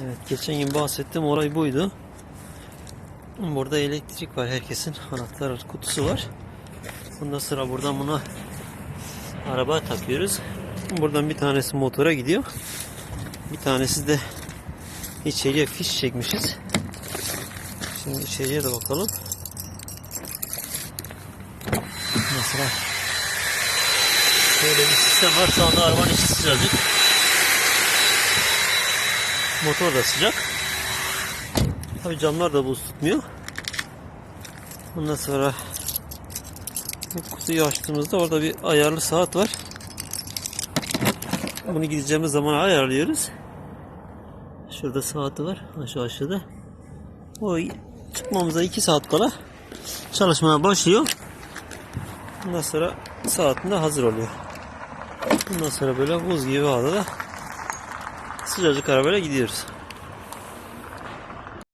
Evet, geçen gün bahsettiğim olay buydu. Burada elektrik var. Herkesin anahtar kutusu var. Bundan sonra buradan buna araba takıyoruz. Buradan bir tanesi motora gidiyor. Bir tanesi de içeriye fiş çekmişiz. Şimdi içeriye de bakalım. Mesela böyle bir sistem var. Şu anda arabanın içi sıcacık. Motor da sıcak. Tabii camlar da buz tutmuyor. Ondan sonra bu kutuyu açtığımızda orada bir ayarlı saat var. Bunu gideceğimiz zaman ayarlıyoruz. Şurada saati var. Aşağı aşağıda. O çıkmamıza 2 saat kala çalışmaya başlıyor. Ondan sonra saatinde hazır oluyor. Ondan sonra böyle buz gibi havada da sıcacık arabayla gidiyoruz.